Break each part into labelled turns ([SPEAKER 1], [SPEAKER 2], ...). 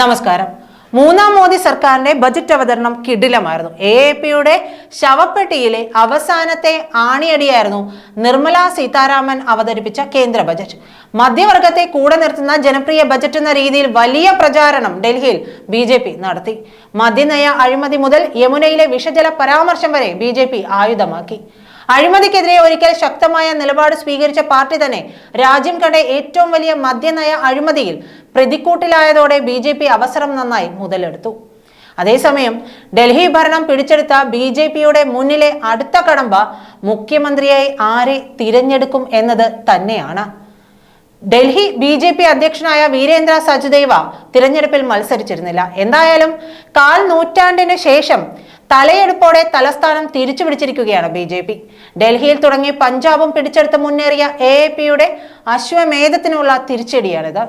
[SPEAKER 1] നമസ്കാരം. മൂന്നാം മോദി സർക്കാരിന്റെ ബജറ്റ് അവതരണം കിടിലമായിരുന്നു. എ എ പിയുടെ ശവപ്പെട്ടിയിലെ അവസാനത്തെ ആണിയടിയായിരുന്നു നിർമ്മല സീതാരാമൻ അവതരിപ്പിച്ച കേന്ദ്ര ബജറ്റ്. മധ്യവർഗത്തെ കൂടെ നിർത്തുന്ന ജനപ്രിയ ബജറ്റ് എന്ന രീതിയിൽ വലിയ പ്രചാരണം ഡൽഹിയിൽ ബി ജെ പി നടത്തി. മദ്യനയ അഴിമതി മുതൽ യമുനയിലെ വിഷജല പരാമർശം വരെ ബി ജെ പി ആയുധമാക്കി. അഴിമതിക്കെതിരെ ഒരിക്കൽ ശക്തമായ നിലപാട് സ്വീകരിച്ച പാർട്ടി തന്നെ രാജ്യം കണ്ട ഏറ്റവും വലിയ മദ്യനയ അഴിമതിയിൽ പ്രതിക്കൂട്ടിലായതോടെ ബി ജെ പി അവസരം നന്നായി മുതലെടുത്തു. അതേസമയം ഡൽഹി ഭരണം പിടിച്ചെടുത്ത ബി ജെ പിയുടെ മുന്നിലെ അടുത്ത കടമ്പ മുഖ്യമന്ത്രിയായി ആരെ തിരഞ്ഞെടുക്കും എന്നത് തന്നെയാണ്. ഡൽഹി ബി ജെ പി അധ്യക്ഷനായ വീരേന്ദ്ര സജുദേവ തിരഞ്ഞെടുപ്പിൽ മത്സരിച്ചിരുന്നില്ല. എന്തായാലും കാൽ നൂറ്റാണ്ടിന് ശേഷം തലയെടുപ്പോടെ തലസ്ഥാനം തിരിച്ചു പിടിച്ചിരിക്കുകയാണ് ബി ജെ പി. ഡൽഹിയിൽ തുടങ്ങി പഞ്ചാബും പിടിച്ചെടുത്ത് മുന്നേറിയ എ എ പിയുടെ അശ്വമേധത്തിനുള്ള തിരിച്ചടിയാണിത്.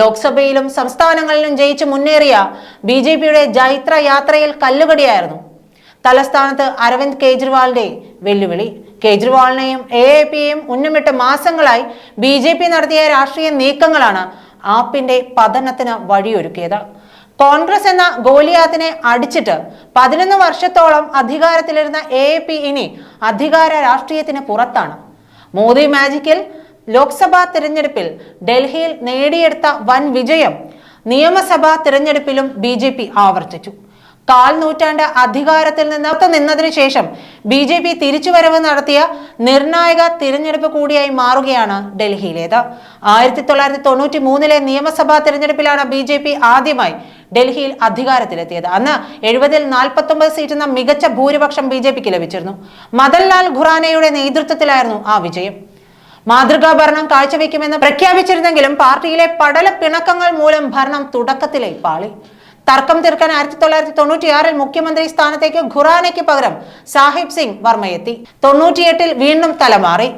[SPEAKER 1] ലോക്സഭയിലും സംസ്ഥാനങ്ങളിലും ജയിച്ച് മുന്നേറിയ ബി ജെ പിയുടെ ജൈത്ര യാത്രയിൽ കല്ലുകടിയായിരുന്നു തലസ്ഥാനത്ത് അരവിന്ദ് കെജ്രിവാളിന്റെ വെല്ലുവിളി. കെജ്രിവാളിനെയും എ എ പിയെയും ഉന്നമിട്ട് മാസങ്ങളായി ബി ജെ പി നടത്തിയ രാഷ്ട്രീയ നീക്കങ്ങളാണ് ആപ്പിന്റെ പതനത്തിന് വഴിയൊരുക്കിയത്. കോൺഗ്രസ് എന്ന ഗോലിയാത്തിനെ അടിച്ചിട്ട് പതിനൊന്ന് വർഷത്തോളം അധികാരത്തിലിരുന്ന എ പി ഇനി അധികാര രാഷ്ട്രീയത്തിന് പുറത്താണ്. മോദി മാജിക്കിൽ ലോക്സഭാ തിരഞ്ഞെടുപ്പിൽ ഡൽഹിയിൽ നേടിയെടുത്ത വൻ വിജയം നിയമസഭാ തിരഞ്ഞെടുപ്പിലും ബി ജെ പി ആവർത്തിച്ചു. കാൽ നൂറ്റാണ്ട് അധികാരത്തിൽ നിന്ന് നിന്നതിനു ശേഷം ബി ജെ പി തിരിച്ചുവരവ് നടത്തിയ നിർണായക തിരഞ്ഞെടുപ്പ് കൂടിയായി മാറുകയാണ് ഡൽഹിയിലേത്. ആയിരത്തി തൊള്ളായിരത്തി തൊണ്ണൂറ്റി മൂന്നിലെ നിയമസഭാ തിരഞ്ഞെടുപ്പിലാണ് ബി ജെ പി ആദ്യമായി ഡൽഹിയിൽ അധികാരത്തിലെത്തിയത്. അന്ന് എഴുപതിൽ നാൽപ്പത്തൊമ്പത് സീറ്റ് എന്ന മികച്ച ഭൂരിപക്ഷം ബി ജെ പിക്ക് ലഭിച്ചിരുന്നു. മദൻലാൽ ഖുറാനയുടെ നേതൃത്വത്തിലായിരുന്നു ആ വിജയം. മാതൃകാ ഭരണം കാഴ്ചവെക്കുമെന്ന് പ്രഖ്യാപിച്ചിരുന്നെങ്കിലും പാർട്ടിയിലെ പടല പിണക്കങ്ങൾ മൂലം ഭരണം തുടക്കത്തിലെ പാളി. തർക്കം തീർക്കാൻ ആയിരത്തി തൊള്ളായിരത്തി തൊണ്ണൂറ്റിയാറിൽ മുഖ്യമന്ത്രി സ്ഥാനത്തേക്ക് ഖുറാനയ്ക്ക് പകരം സാഹിബ് സിംഗ് വർമ്മയെത്തി. തൊണ്ണൂറ്റിയെട്ടിൽ വീണ്ടും തലമാറി.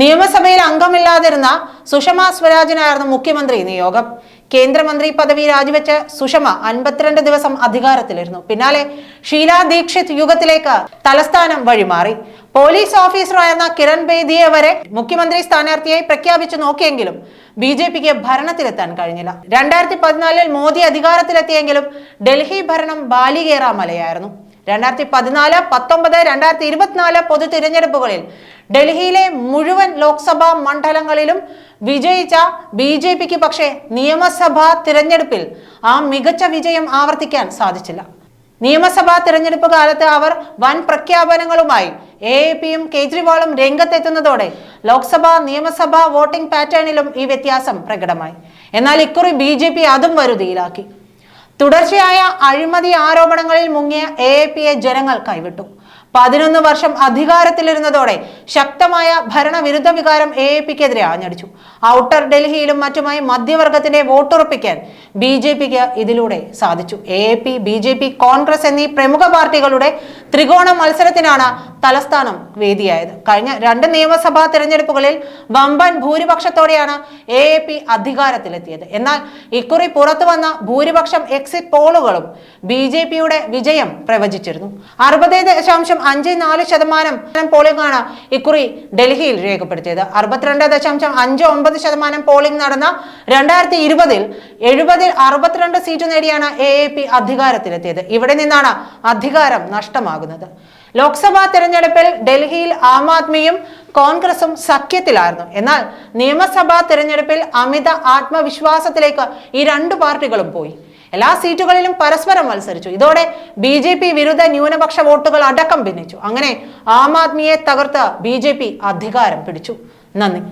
[SPEAKER 1] നിയമസഭയിൽ അംഗമില്ലാതിരുന്ന സുഷമ സ്വരാജിനായിരുന്നു മുഖ്യമന്ത്രി നിയോഗം. കേന്ദ്രമന്ത്രി പദവി രാജിവെച്ച സുഷമ അൻപത്തിരണ്ട് ദിവസം അധികാരത്തിലിരുന്നു. പിന്നാലെ ഷീലാ ദീക്ഷിത് യുഗത്തിലേക്ക് തലസ്ഥാനം വഴിമാറി. പോലീസ് ഓഫീസറായിരുന്ന കിരൺ ബേദിയെ വരെ മുഖ്യമന്ത്രി സ്ഥാനാർത്ഥിയായി പ്രഖ്യാപിച്ചു നോക്കിയെങ്കിലും ബി ജെ പിക്ക് ഭരണത്തിലെത്താൻ കഴിഞ്ഞില്ല. രണ്ടായിരത്തി പതിനാലിൽ മോദി അധികാരത്തിലെത്തിയെങ്കിലും ഡൽഹി ഭരണം ബാലികേറാമലയായിരുന്നു. രണ്ടായിരത്തി പതിനാല് പത്തൊമ്പത് രണ്ടായിരത്തി ഇരുപത്തിനാല് പൊതു തിരഞ്ഞെടുപ്പുകളിൽ ഡൽഹിയിലെ മുഴുവൻ ലോക്സഭാ മണ്ഡലങ്ങളിലും വിജയിച്ച ബി ജെ പിക്ക് പക്ഷേ നിയമസഭാ തിരഞ്ഞെടുപ്പിൽ ആ മികച്ച വിജയം ആവർത്തിക്കാൻ സാധിച്ചില്ല. നിയമസഭാ തിരഞ്ഞെടുപ്പ് കാലത്ത് അവർ വൻ പ്രഖ്യാപനങ്ങളുമായി എ പിയും കേജ്രിവാളും രംഗത്തെത്തുന്നതോടെ ലോക്സഭാ നിയമസഭാ വോട്ടിംഗ് പാറ്റേണിലും ഈ വ്യത്യാസം പ്രകടമായി. എന്നാൽ ഇക്കുറി ബി ജെ പി അതും വരുതിയിലാക്കി. തുടർച്ചയായ അഴിമതി ആരോപണങ്ങളിൽ മുങ്ങിയ എ ജനങ്ങൾ കൈവിട്ടു. പതിനൊന്ന് വർഷം അധികാരത്തിലിരുന്നതോടെ ശക്തമായ ഭരണവിരുദ്ധ വികാരം എ എ പിക്കെതിരെ ആഞ്ഞടിച്ചു. ഔട്ടർ ഡൽഹിയിലും മറ്റുമായി മധ്യവർഗത്തിന്റെ വോട്ടുറപ്പിക്കാൻ ബി ജെ പിക്ക് ഇതിലൂടെ സാധിച്ചു. A A P B J P Congress എന്നീ പ്രമുഖ പാർട്ടികളുടെ ത്രികോണ മത്സരത്തിനാണ് തലസ്ഥാനം വേദിയായത്. കഴിഞ്ഞ രണ്ട് നിയമസഭാ തെരഞ്ഞെടുപ്പുകളിൽ വമ്പൻ ഭൂരിപക്ഷത്തോടെയാണ് എ എ പി അധികാരത്തിലെത്തിയത്. എന്നാൽ ഇക്കുറി പുറത്തു വന്ന ഭൂരിപക്ഷം എക്സിറ്റ് പോളുകളും ബി ജെ പിയുടെ വിജയം പ്രവചിച്ചിരുന്നു. അറുപത് ദശാംശം അഞ്ച് നാല് ശതമാനം പോളിംഗ് ആണ് ഇക്കുറി ഡൽഹിയിൽ രേഖപ്പെടുത്തിയത്. അറുപത്തിരണ്ട് ദശാംശം അഞ്ച് ഒമ്പത് ശതമാനം പോളിംഗ് നടന്ന രണ്ടായിരത്തി ഇരുപതിൽ എഴുപതിൽ അറുപത്തിരണ്ട് സീറ്റ് നേടിയാണ് എ എ പി അധികാരത്തിലെത്തിയത്. ഇവിടെ നിന്നാണ് അധികാരം നഷ്ടമാകുന്നത്. ലോക്സഭാ തെരഞ്ഞെടുപ്പിൽ ഡൽഹിയിൽ ആം ആദ്മിയും കോൺഗ്രസും സഖ്യത്തിലായിരുന്നു. എന്നാൽ നിയമസഭാ തെരഞ്ഞെടുപ്പിൽ അമിത ആത്മവിശ്വാസത്തിലേക്ക് ഈ രണ്ട് പാർട്ടികളും പോയി. എല്ലാ സീറ്റുകളിലും പരസ്പരം മത്സരിച്ചു. ഇതോടെ ബി ജെ പി വിരുദ്ധ ന്യൂനപക്ഷ വോട്ടുകൾ അടക്കം ഭിന്നിച്ചു. അങ്ങനെ ആം ആദ്മിയെ തകർത്ത് ബി ജെ പി അധികാരം പിടിച്ചു. നന്ദി.